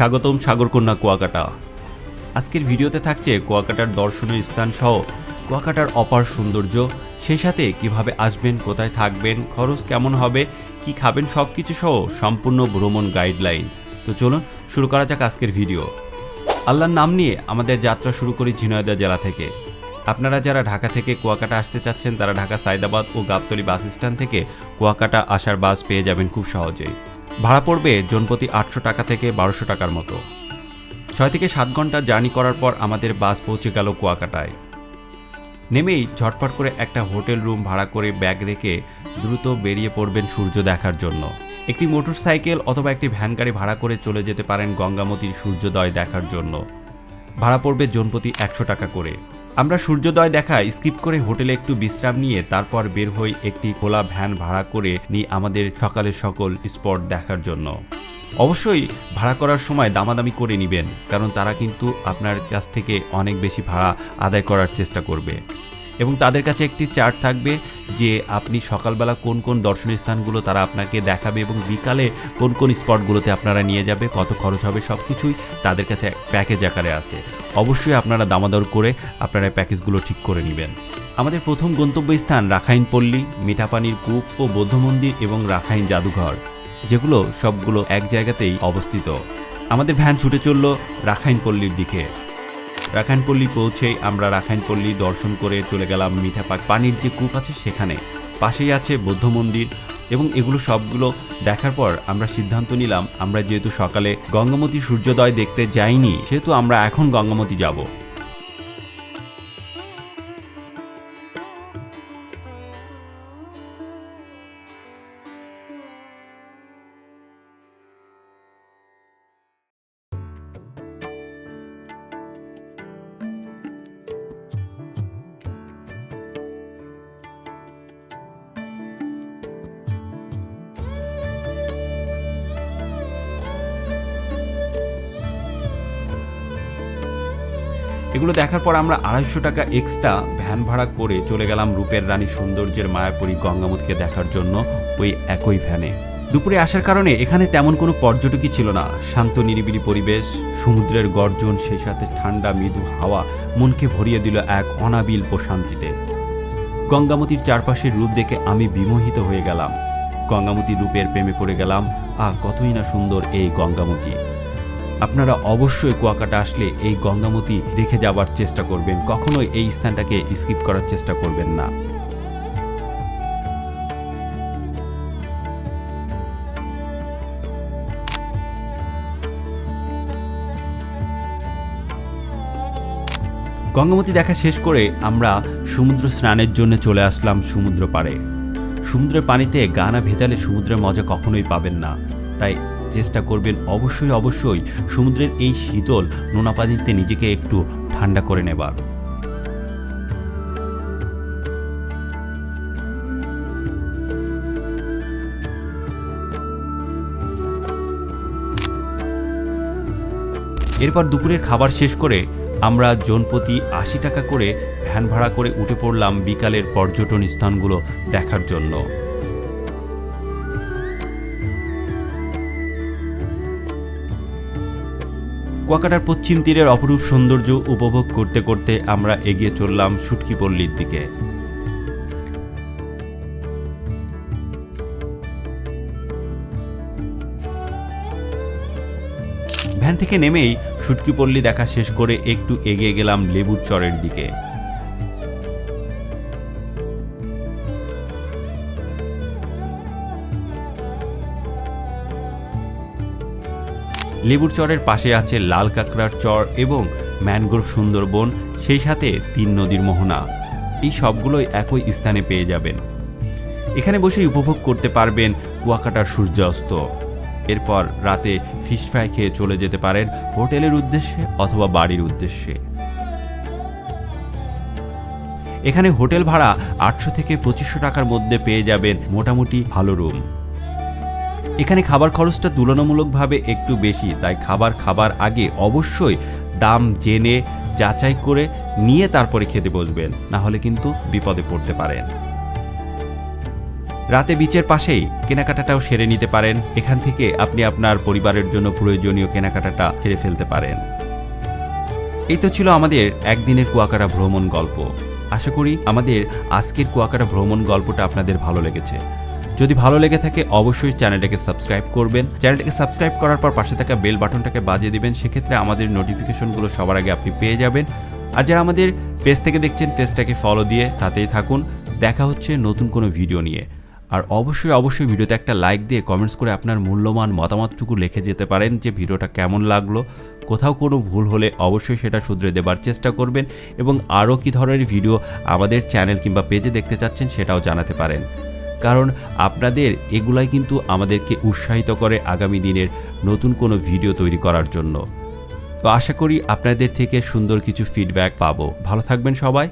স্বাগতম সাগরকন্যা কুয়াকাটা। আজকের ভিডিওতে থাকছে কুয়াকাটার দর্শনীয় স্থান সহ কুয়াকাটার অপার সৌন্দর্য সেই সাথে কীভাবে আসবেন, কোথায় থাকবেন, খরচ কেমন হবে, কি খাবেন সব কিছু সহ সম্পূর্ণ ভ্রমণ গাইডলাইন। তো চলুন, শুরু করা যাক আজকের ভিডিও। আল্লাহর নাম নিয়ে আমাদের যাত্রা শুরু করি ঝিনাইদহ জেলা থেকে। আপনারা যারা ঢাকা থেকে কুয়াকাটা আসতে চাচ্ছেন, তারা ঢাকা সাইদাবাদ ও গাবতলী বাস স্ট্যান্ড থেকে কুয়াকাটা আসার বাস পেয়ে যাবেন খুব সহজেই। ভাড়া পড়বে জনপ্রতি আটশো টাকা থেকে বারোশো টাকার মতো। ছয় থেকে সাত ঘণ্টা জার্নি করার পর আমাদের বাস পৌঁছে গেল কুয়াকাটায়। নেমেই ঝটপট করে একটা হোটেল রুম ভাড়া করে ব্যাগ রেখে দ্রুত বেরিয়ে পড়বেন সূর্য দেখার জন্য। একটি মোটরসাইকেল অথবা একটি ভ্যান গাড়ি ভাড়া করে চলে যেতে পারেন গঙ্গামতির সূর্যোদয় দেখার জন্য। ভাড়া পড়বে জনপ্রতি একশো টাকা করে। আমরা সূর্যোদয় দেখা স্কিপ করে হোটেলে একটু বিশ্রাম নিয়ে তারপর বের হই একটি খোলা ভ্যান ভাড়া করে নিই আমাদের সকালের সকল স্পট দেখার জন্য। অবশ্যই ভাড়া করার সময় দামাদামি করে নেবেন, কারণ তারা কিন্তু আপনার কাছ থেকে অনেক বেশি ভাড়া আদায় করার চেষ্টা করবে। এবং তাদের কাছে একটি চার্ট থাকবে যে আপনি সকালবেলা কোন কোন দর্শনীয় স্থানগুলো তারা আপনাকে দেখাবে এবং বিকালে কোন কোন স্পটগুলোতে আপনারা নিয়ে যাবে, কত খরচ হবে সব কিছুই তাদের কাছে প্যাকেজ আকারে আছে। অবশ্যই আপনারা দামাদর করে আপনারা প্যাকেজগুলো ঠিক করে নেবেন। আমাদের প্রথম গন্তব্যস্থান রাখাইন পল্লী মিঠাপানির কূপ ও বৌদ্ধ মন্দির এবং রাখাইন জাদুঘর, যেগুলো সবগুলো এক জায়গাতেই অবস্থিত। আমাদের ভ্যান ছুটে চলল রাখাইন পল্লীর দিকে। রাখাইনপল্লী পৌঁছেই আমরা রাখাইনপল্লী দর্শন করে চলে গেলাম মিঠাপাক পানির যে কূপ আছে সেখানে। পাশেই আছে বৌদ্ধ মন্দির এবং এগুলো সবগুলো দেখার পর আমরা সিদ্ধান্ত নিলাম, আমরা যেহেতু সকালে গঙ্গামতী সূর্যোদয় দেখতে যাইনি, সেহেতু আমরা এখন গঙ্গামতী যাব। এগুলো দেখার পর আমরা আড়াইশো টাকা এক্সট্রা ভ্যান ভাড়া করে চলে গেলাম রূপের রানী সৌন্দর্যের মায়াপুরী গঙ্গামতকে দেখার জন্য ওই একই ভ্যানে দুপুরে আসার কারণে এখানে তেমন কোনো পর্যটকই ছিল না। শান্ত, নিরিবিলি পরিবেশ, সমুদ্রের গর্জন, সেই সাথে ঠান্ডা, মৃদু হাওয়া, মনকে ভরিয়ে দিল এক অনাবিল প্রশান্তিতে। গঙ্গামতির চারপাশের রূপ দেখে আমি বিমোহিত হয়ে গেলাম। গঙ্গামতি রূপের প্রেমে পড়ে গেলাম। আহ, কতই না সুন্দর এই গঙ্গামতি। আপনারা অবশ্যই কুয়াকাটা আসলে এই গঙ্গামতি দেখে যাবার চেষ্টা করবেন। কখনোই এই স্থানটাকে স্কিপ করার চেষ্টা করবেন না। গঙ্গামতি দেখা শেষ করে আমরা সমুদ্র স্নানের জন্য চলে আসলাম সমুদ্র পাড়ে। সমুদ্রের পানিতে গানা ভেজালে সমুদ্রের মজা কখনোই পাবেন না। তাই চেষ্টা করবেন অবশ্যই অবশ্যই সমুদ্রের এই শীতল নোনা পানিতে নিজেকে একটু ঠান্ডা করে নেবার। এরপর দুপুরের খাবার শেষ করে আমরা জনপ্রতি আশি টাকা করে ভ্যান ভাড়া করে উঠে পড়লাম বিকালের পর্যটন স্থানগুলো দেখার জন্য। কুয়াকাটার পশ্চিম তীরের অপরূপ সৌন্দর্য উপভোগ করতে করতে আমরা এগিয়ে চললাম সুটকি পল্লীর দিকে। ভ্যান থেকে নেমেই সুটকি পল্লী দেখা শেষ করে একটু এগিয়ে গেলাম লেবুর চরের দিকে। লেবুর চরের পাশে আছে লাল কাঁকড়ার চর এবং ম্যানগ্রোভ সুন্দরবন, সেই সাথে তিন নদীর মোহনা। এই সবগুলোই একই স্থানে পেয়ে যাবেন। এখানে বসেই উপভোগ করতে পারবেন কুয়াকাটার সূর্যাস্ত। এরপর রাতে ফিশ ফ্রাই খেয়ে চলে যেতে পারেন হোটেলের উদ্দেশ্যে অথবা বাড়ির উদ্দেশ্যে। এখানে হোটেল ভাড়া আটশো থেকে পঁচিশশো টাকার মধ্যে পেয়ে যাবেন মোটামুটি ভালো রুম। এখানে খাবার খরচটা তুলনামূলকভাবে একটু বেশি, তাই খাবার খাবার আগে অবশ্যই দাম জেনে যাচাই করে নিয়ে তারপরে খেতে বসবেন, না হলে কিন্তু বিপদে পড়তে পারেন। রাতে বিচের পাশেই কেনাকাটাটাও সেরে নিতে পারেন, এখান থেকে আপনি আপনার পরিবারের জন্য প্রয়োজনীয় কেনাকাটাটা সেরে ফেলতে পারেন। এই তো ছিল আমাদের একদিনের কুয়াকাটা ভ্রমণ গল্প। আশা করি আমাদের আজকের কুয়াকাটা ভ্রমণ গল্পটা আপনাদের ভালো লেগেছে। যদি ভালো লেগে থাকে, অবশ্যই চ্যানেলটাকে সাবস্ক্রাইব করবেন। চ্যানেলটাকে সাবস্ক্রাইব করার পর পাশে থাকা বেল বাটনটাকে বাজিয়ে দিবেন। সেক্ষেত্রে আমাদের নোটিফিকেশনগুলো সবার আগে আপনি পেয়ে যাবেন। আর যারা আমাদের পেজ থেকে দেখছেন পেজটাকে ফলো দিয়ে তাতেই থাকুন। দেখা হচ্ছে নতুন কোনো ভিডিও নিয়ে। আর অবশ্যই অবশ্যই ভিডিওতে একটা লাইক দিয়ে কমেন্টস করে আপনার মূল্যবান মতামতটুকু লিখে যেতে পারেন যে ভিডিওটা কেমন লাগল। কোথাও কোনো ভুল হলে অবশ্যই সেটা শুধরে দেবার চেষ্টা করবেন এবং আরও কী ধরনের ভিডিও আমাদের চ্যানেল কিংবা পেজে দেখতে চাচ্ছেন সেটাও জানাতে পারেন। কারণ আপনাদের এগুলাই কিন্তু আমাদেরকে উৎসাহিত করে আগামী দিনের নতুন কোনো ভিডিও তৈরি করার জন্য। তো আশা করি আপনাদের থেকে সুন্দর কিছু ফিডব্যাক পাবো। ভালো থাকবেন সবাই।